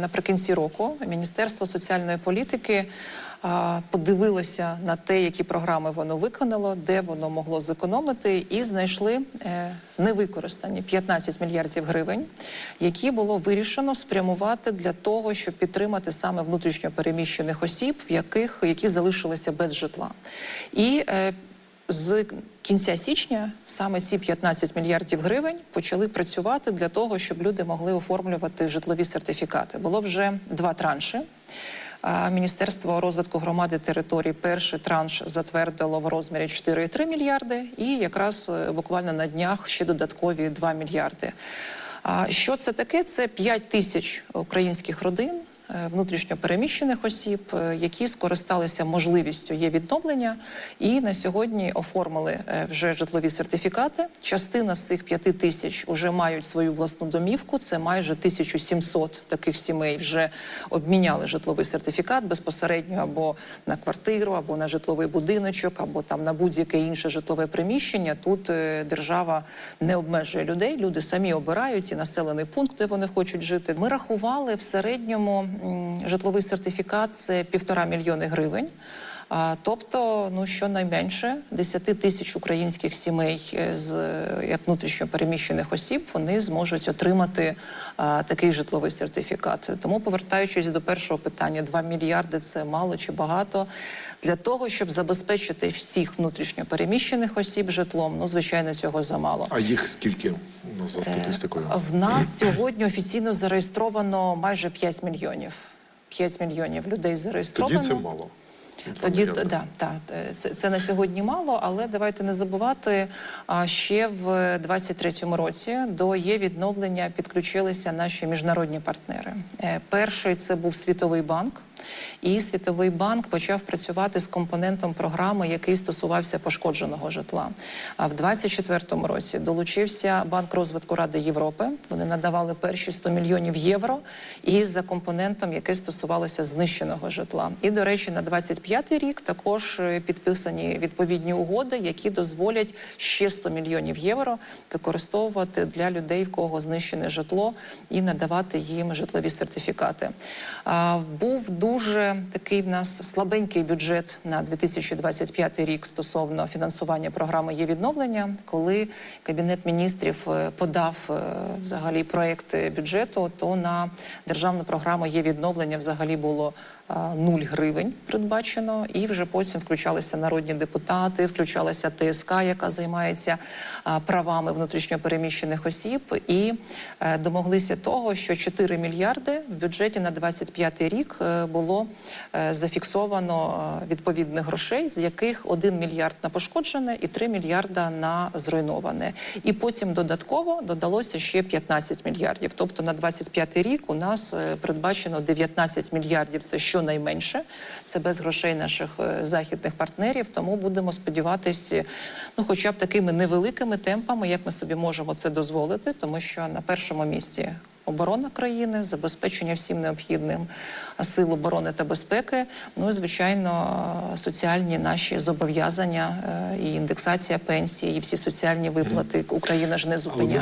Наприкінці року Міністерство соціальної політики подивилося на те, які програми воно виконало, де воно могло зекономити, і знайшли е, невикористані 15 мільярдів гривень, які було вирішено спрямувати для того, щоб підтримати саме внутрішньо переміщених осіб, в яких які залишилися без житла. І е, з кінця січня саме ці 15 мільярдів гривень почали працювати для того, щоб люди могли оформлювати житлові сертифікати. Було вже два транші. Міністерство розвитку громади територій перший транш затвердило в розмірі 4,3 мільярди, і якраз е, буквально на днях ще додаткові 2 мільярди. А що це таке? Це 5 тисяч українських родин е, внутрішньо переміщених осіб, е, які скористалися можливістю є відновлення, і на сьогодні оформили е, вже житлові сертифікати. Частина з цих 5 тисяч вже мають свою власну домівку. Це майже 1700 таких сімей вже обміняли житловий сертифікат безпосередньо або на квартиру, або на житловий будиночок, або там на будь-яке інше житлове приміщення. Тут держава не обмежує людей. Люди самі обирають і населений пункт, де вони хочуть жити. Ми рахували в середньому житловий сертифікат це півтора мільйони гривень. Тобто, ну щонайменше 10 тисяч українських сімей е, з е, як внутрішньо переміщених осіб вони зможуть отримати такий житловий сертифікат. Тому, повертаючись до першого питання, 2 мільярди це мало чи багато для того, щоб забезпечити всіх внутрішньо переміщених осіб житлом. Ну звичайно, цього замало. А їх скільки ну, Е, за статистикою? В нас сьогодні офіційно зареєстровано майже 5 мільйонів. 5 мільйонів людей зареєстровано. Тоді це мало. Тоді да, да, е, це, це на сьогодні мало, але давайте не забувати. Ще в 23-му році до є відновлення підключилися наші міжнародні партнери. Е, Перший це був Світовий банк. І Світовий банк почав працювати з компонентом програми, який стосувався пошкодженого житла. А в 24-му році долучився Банк розвитку Ради Європи. Вони надавали перші 100 мільйонів євро і за компонентом, який стосувалося знищеного житла. І до речі, на 25-й рік також е, підписані відповідні угоди, які дозволять ще 100 мільйонів євро використовувати для людей, в кого знищене житло, і надавати їм житлові сертифікати. Був дуже такий в нас слабенький бюджет на 2025 рік стосовно фінансування програми є відновлення, коли кабінет міністрів е, подав е, взагалі проект бюджету, то на державну програму є відновлення взагалі було а, 0 гривень передбачено, і вже потім включалися народні депутати, включалася ТСК, яка займається правами внутрішньопереміщених осіб, і е, домоглися того, що 4 мільярди в бюджеті на 25 рік е, було е, зафіксовано е, відповідних грошей, з яких 1 мільярд на пошкоджене і 3 мільярда на зруйноване. І потім додатково додалося ще 15 мільярдів. Тобто на 25 рік у нас е, передбачено 19 мільярдів. Це щонайменше. Це без грошей наших західних партнерів. Тому будемо сподіватися, ну хоча б такими невеликими темпами, як ми собі можемо це дозволити, тому що на першому місці. Оборона країни, забезпечення всім необхідним сил оборони та безпеки. Ну і звичайно, соціальні наші зобов'язання е, і індексація пенсії, і всі соціальні виплати Україна ж не зупиняє.